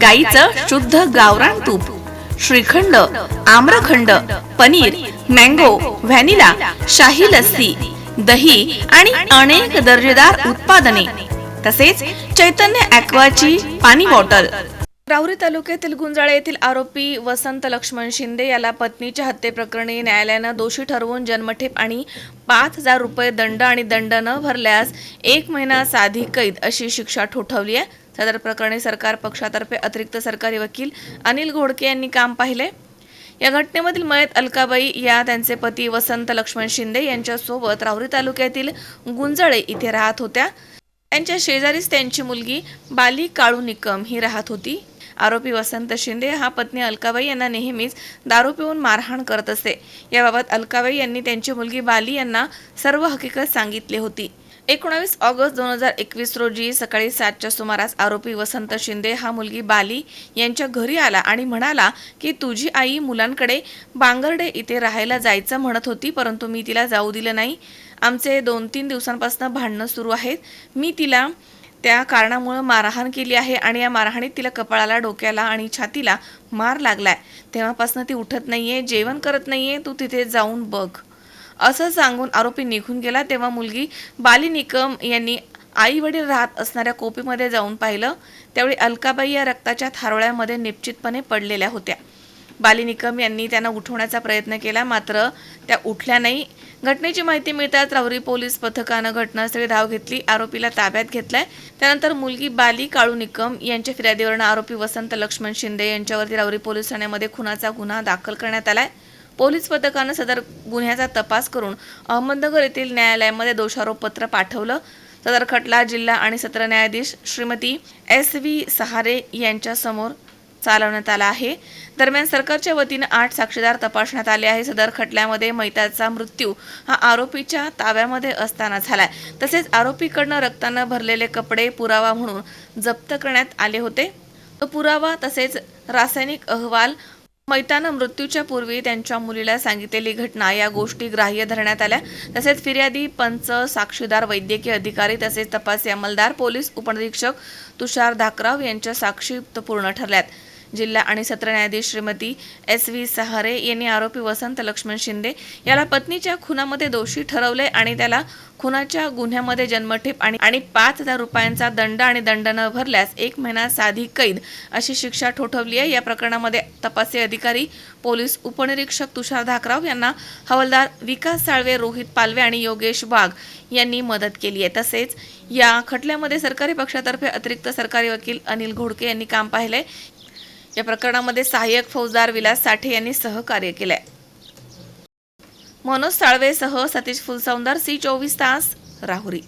गाईचं शुद्ध गावरान तूप श्रीखंड आम्रखंड पनीर मँगो व्हॅनिला शाही लस्सी दही आणि अनेक दर्जेदार उत्पादने तसेच चैतन्य ॲक्वाची पाणी बॉटल. राहुरी तालुक्यातील गुंजाळे येथील आरोपी वसंत लक्ष्मण शिंदे याला पत्नीच्या हत्येप्रकरणी न्यायालयानं दोषी ठरवून जन्मठेप आणि पाच हजार रुपये दंड आणि दंड न भरल्यास एक महिना साधी कैद अशी शिक्षा ठोठवली आहे. सदर प्रकरणी सरकार पक्षातर्फे अतिरिक्त सरकारी वकील अनिल घोडके यांनी काम पाहिले. या घटनेमधील मयत अलकाबाई या त्यांचे पती वसंत लक्ष्मण शिंदे यांच्यासोबत राहुरी तालुक्यातील गुंजळे इथे राहत होत्या. त्यांच्या शेजारीच त्यांची मुलगी बाली काळू निकम ही राहत होती. आरोपी वसंत शिंदे हा पत्नी अलकाबाई यांना नेहमीच दारू पिऊन मारहाण करत असे. याबाबत अलकाबाई यांनी त्यांची मुलगी बाली यांना सर्व हकीकत सांगितली होती. एकोणावीस ऑगस्ट दोन हजार एकवीस रोजी सकाळी सातच्या सुमारास आरोपी वसंत शिंदे हा मुलगी बाली यांच्या घरी आला आणि म्हणाला की तुझी आई मुलांकडे बांगर्डे इथे राहायला जायचं म्हणत होती परंतु मी तिला जाऊ दिलं नाही. आमचे दोन तीन दिवसांपासून भांडणं सुरू आहेत. मी तिला त्या कारणामुळं मारहाण केली आहे आणि या मारहाणीत तिला कपाळाला डोक्याला आणि छातीला मार लागलाय. तेव्हापासून ती उठत नाहीये जेवण करत नाहीये. तू तिथे जाऊन बघ. असं सांगून आरोपी निघून गेला. तेव्हा मुलगी बाली निकम यांनी आई वडील राहत असणाऱ्या कोपीमध्ये जाऊन पाहिलं. त्यावेळी अलकाबाई या रक्ताच्या थारोळ्यामध्ये निश्चितपणे पडलेल्या होत्या. बाली निकम यांनी त्यांना उठवण्याचा प्रयत्न केला मात्र त्या उठल्या नाही. घटनेची माहिती मिळताच राहुरी पोलीस पथकानं घटनास्थळी धाव घेतली. आरोपीला ताब्यात घेतलाय. त्यानंतर मुलगी बाली काळू निकम यांच्या फिर्यादीवरनं आरोपी वसंत लक्ष्मण शिंदे यांच्यावरती राहुरी पोलीस ठाण्यामध्ये खुनाचा गुन्हा दाखल करण्यात आलाय. पोलीस पथकानं सदर गुन्ह्याचा तपास करून अहमदनगर येथील न्यायालयामध्ये दोषारोपपत्र पाठवलं. सदर खटला जिल्हा आणि सत्र न्यायाधीश श्रीमती एस व्ही सहारे यांच्या समोर चालवण्यात आला आहे. दरम्यान सरकारच्या वतीनं आठ साक्षीदार तपासण्यात आले आहे. सदर खटल्यामध्ये मैताचा मृत्यू हा आरोपीच्या ताब्यामध्ये असताना झालाय. तसेच आरोपीकडनं रक्तानं भरलेले कपडे पुरावा म्हणून जप्त करण्यात आले होते. तो पुरावा तसेच रासायनिक अहवाल मैतानं मृत्यूच्या पूर्वी त्यांच्या मुलीला सांगितलेली घटना या गोष्टी ग्राह्य धरण्यात आल्या. तसेच फिर्यादी पंच साक्षीदार वैद्यकीय अधिकारी तसेच तपासी अंमलदार पोलीस उपनिरीक्षक तुषार धाकराव यांच्या साक्षी पूर्ण ठरल्यात. जिल्हा आणि सत्र न्यायाधीश श्रीमती एस व्ही सहारे यांनी आरोपी वसंत लक्ष्मण शिंदे याला पत्नीच्या खुनामध्ये दोषी ठरवले आणि त्याला खुनाच्या गुन्ह्यामध्ये जन्मठेप आणि आणि पाच हजार रुपयांचा दंड आणि दंड न भरल्यास एक महिना साधी कैद अशी शिक्षा ठोठवली आहे. या प्रकरणामध्ये तपासी अधिकारी पोलीस उपनिरीक्षक तुषार धाकराव यांना हवालदार विकास साळवे रोहित पालवे आणि योगेश वाघ यांनी मदत केली आहे. तसेच या खटल्यामध्ये सरकारी पक्षातर्फे अतिरिक्त सरकारी वकील अनिल घोडके यांनी काम पाहिलंय. या प्रकरणामध्ये सहाय्यक फौजदार विलास साठे यांनी सहकार्य केलंय. मनोज साळवेसह सतीश फुलसौंदर सी चोवीस तास राहुरी.